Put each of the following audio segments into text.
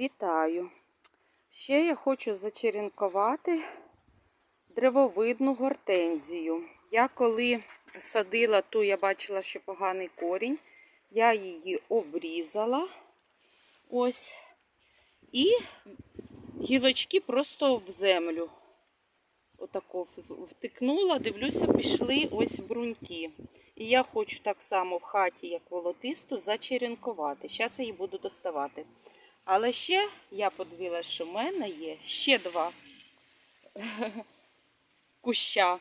Вітаю! Ще я хочу зачеренкувати древовидну гортензію. Я коли садила ту, я бачила, що поганий корінь. Я її обрізала. Ось. І гілочки просто в землю. Отако втикнула, дивлюся, пішли ось бруньки. І я хочу так само в хаті, як волотисту, зачеренкувати. Зараз я її буду доставати. Але ще я подивилася, що в мене є ще два куща.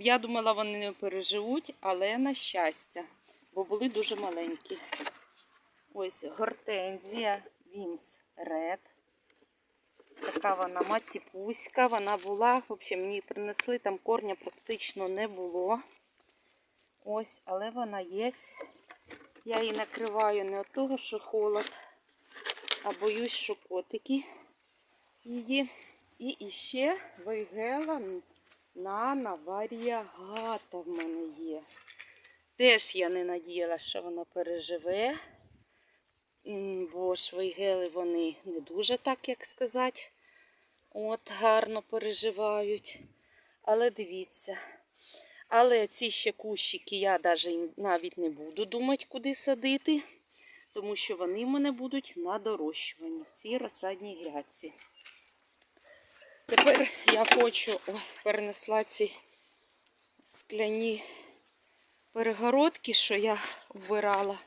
Я думала, вони не переживуть, але на щастя, бо були дуже маленькі. Ось гортензія Вімс Ред. Така вона маціпуська, вона була, в общем, мені принесли, там корня практично не було. Ось, але вона є. Я її накриваю не від того, що холод, а боюсь, що котики її. І ще вейгела нана варіагата в мене є. Теж я не надіяла, що вона переживе. Бо ж вейгели вони не дуже так, як сказати, от гарно переживають. Але дивіться. Але ці ще кущики я навіть не буду думати, куди садити, тому що вони в мене будуть на дорощуванні в цій розсадній грядці. Тепер я хочу, перенесла ці скляні перегородки, що я вбирала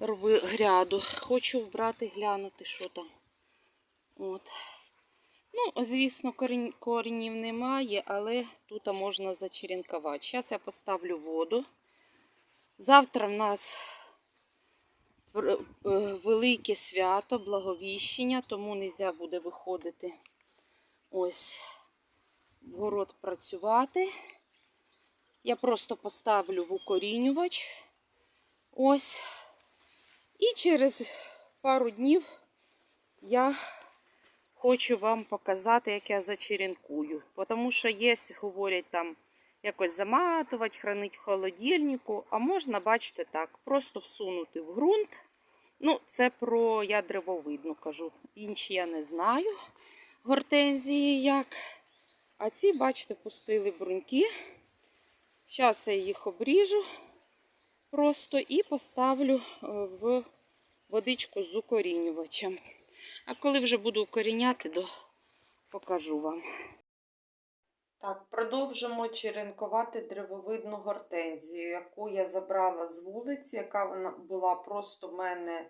гряду. Хочу вбрати, глянути, що там. От. Ну, звісно, корінів немає, але тут можна зачеренкувати. Зараз я поставлю воду. Завтра в нас велике свято, благовіщення, тому не можна буде виходити ось в город працювати. Я просто поставлю в укорінювач. Ось. І через пару днів я хочу вам показати, як я зачеренкую. Тому що є, говорять, там якось заматувати, хранити в холодильнику. А можна, бачите, так, просто всунути в ґрунт. Ну, це про я древовидну кажу. Інші я не знаю гортензії як. А ці, бачите, пустили бруньки. Зараз я їх обріжу просто і поставлю е, в водичку з укорінювачем. А коли вже буду укоріняти, то покажу вам. Так, продовжимо черенкувати древовидну гортензію, яку я забрала з вулиці, яка була просто в мене е,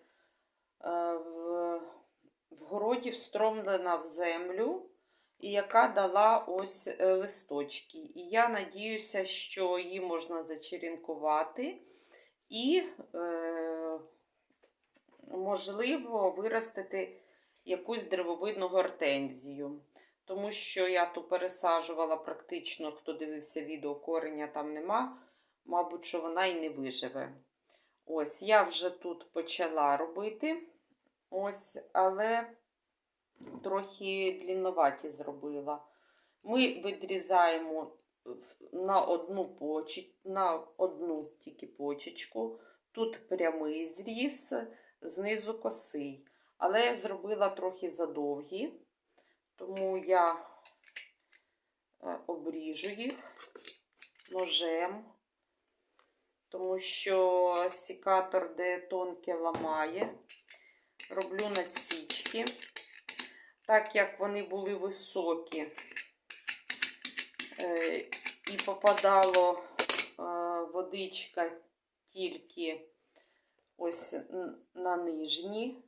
в, в городі встромлена в землю, і яка дала ось е, листочки. І я надіюся, що її можна зачеренкувати і, е, можливо, виростити якусь древовидну гортензію. Тому що я ту пересаджувала практично, хто дивився відео, кореня там нема. Мабуть, що вона і не виживе. Ось, я вже тут почала робити. Ось, але трохи длінноваті зробила. Ми відрізаємо на одну почечку, на одну тільки почечку. Тут прямий зріз, знизу косий. Але я зробила трохи задовгі, тому я е, обріжу їх ножем, тому що секатор, де тонке ламає, роблю надсічки. Так як вони були високі, е, і попадало е, водичка тільки ось на нижні,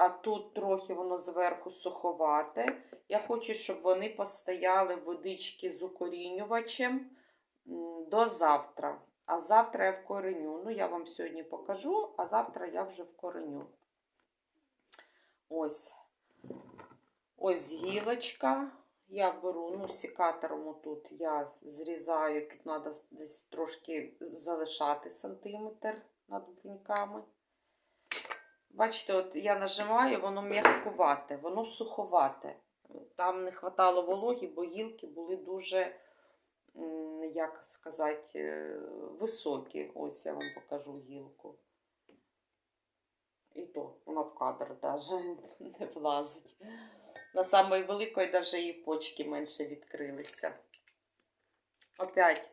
а тут трохи воно зверху суховате. Я хочу, щоб вони постояли водички з укорінювачем до завтра. А завтра я вкореню. Ну, я вам сьогодні покажу, а завтра я вже вкореню. Ось. Ось гілочка. Я беру, ну, секатором тут я зрізаю, тут треба десь трошки залишати сантиметр над бруньками. Бачите, от я нажимаю, воно м'якувате, воно суховате. Там не хватало вологі, бо гілки були дуже, як сказати, високі. Ось я вам покажу гілку. І то вона в кадр навіть не влазить. На самої великої навіть і почки менше відкрилися. Опять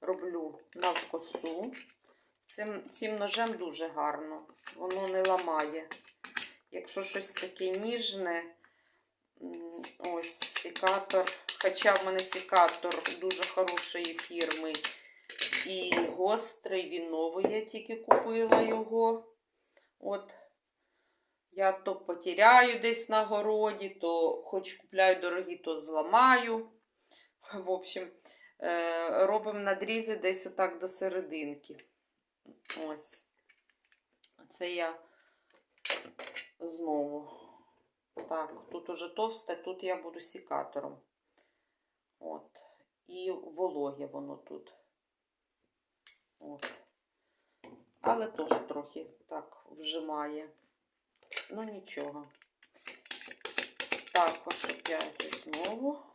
роблю навкосу. Цим, цим ножем дуже гарно. Воно не ламає. Якщо щось таке ніжне, ось секатор. Хоча в мене секатор дуже хорошої фірми. І гострий, він новий, я тільки купила його. От. Я то потеряю десь на городі, то хоч купляю дорогі, то зламаю. В общем, е, робимо надрізи десь отак до серединки. Ось. Це я знову. Так, тут уже товсте, тут я буду секатором. От. І вологе воно тут. От. Але теж трохи так вжимає. Ну нічого. Також опять знову.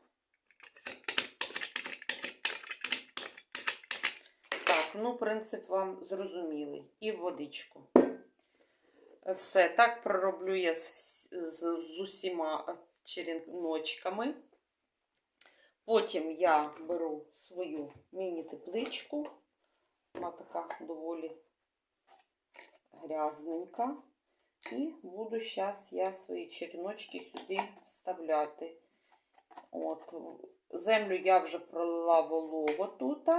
Ну, принцип вам зрозумілий. І водичку. Все, так пророблю я з, з, з усіма череночками. Потім я беру свою міні-тепличку. Вона така доволі грязненька. І буду зараз я свої череночки сюди вставляти. От. Землю я вже пролила волого тут.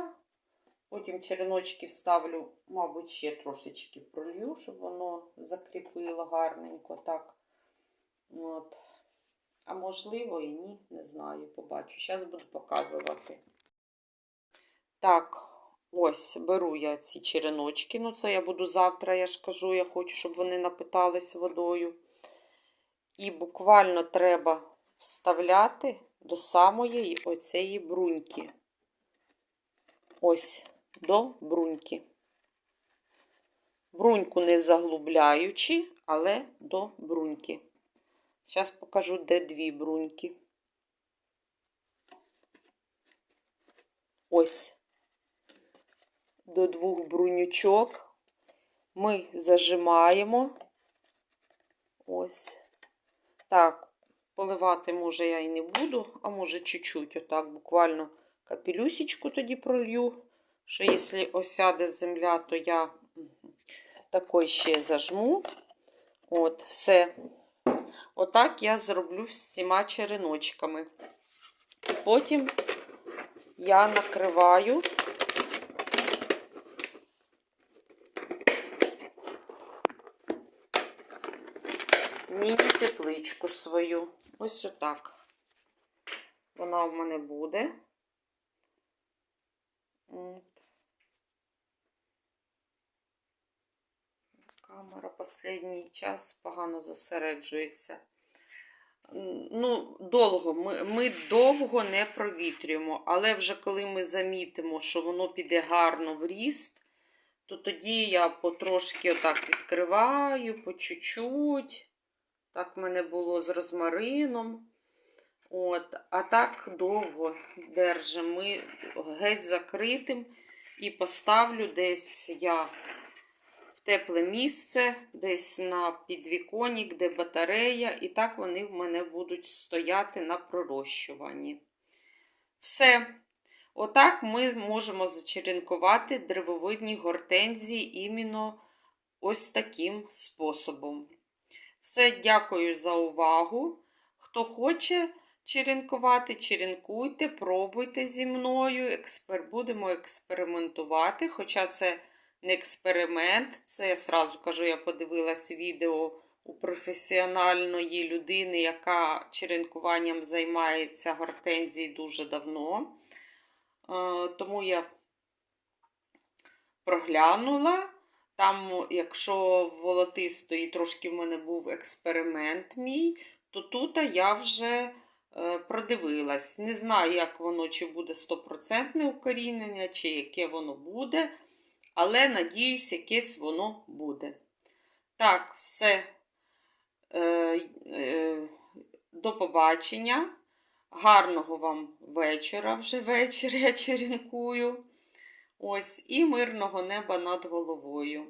Потім череночки вставлю, мабуть, ще трошечки пролью, щоб воно закріпило гарненько так. От. А можливо і ні, не знаю, побачу. Зараз буду показувати. Так, ось беру я ці череночки. Ну, це я буду завтра, я ж кажу, я хочу, щоб вони напитались водою. І буквально треба вставляти до самої оцієї бруньки. Ось, до бруньки. Бруньку не заглубляючи, але до бруньки. Зараз покажу, де дві бруньки. Ось. До двох брунючок ми зажимаємо. Ось. Так, поливати, може, я і не буду, а може, чуть-чуть, отак, буквально капелюсечку тоді пролью. Що якщо осяде земля, то я такой ще зажму. От, все. Отак я зроблю всіма череночками. Потім я накриваю міні-тепличку свою. Ось отак. Вона в мене буде. Камера останній час погано зосереджується. Ну, довго. Ми, ми довго не провітрюємо, але вже коли ми замітимо, що воно піде гарно в ріст, то тоді я потрошки отак відкриваю, по чуть-чуть. Так в мене було з розмарином. От, а так довго держимо. Ми геть закритим і поставлю десь я тепле місце, десь на підвіконник, де батарея, і так вони в мене будуть стояти на пророщуванні. Все. Отак ми можемо зачеренкувати древовидні гортензії іменно ось таким способом. Все, дякую за увагу. Хто хоче черенкувати, черенкуйте, пробуйте зі мною. Експер... Будемо експериментувати. Хоча це не експеримент, це я сразу кажу, я подивилась відео у професіональної людини, яка черенкуванням займається гортензії дуже давно. Е, Тому я проглянула. Там, якщо волотистої трошки в мене був експеримент мій, то тут я вже е, продивилась. Не знаю, як воно, чи буде 100% укорінення, чи яке воно буде. Але, надіюсь, якесь воно буде. Так, все. Е, е, До побачення. Гарного вам вечора вже вечір я черенкую. Ось, і мирного неба над головою.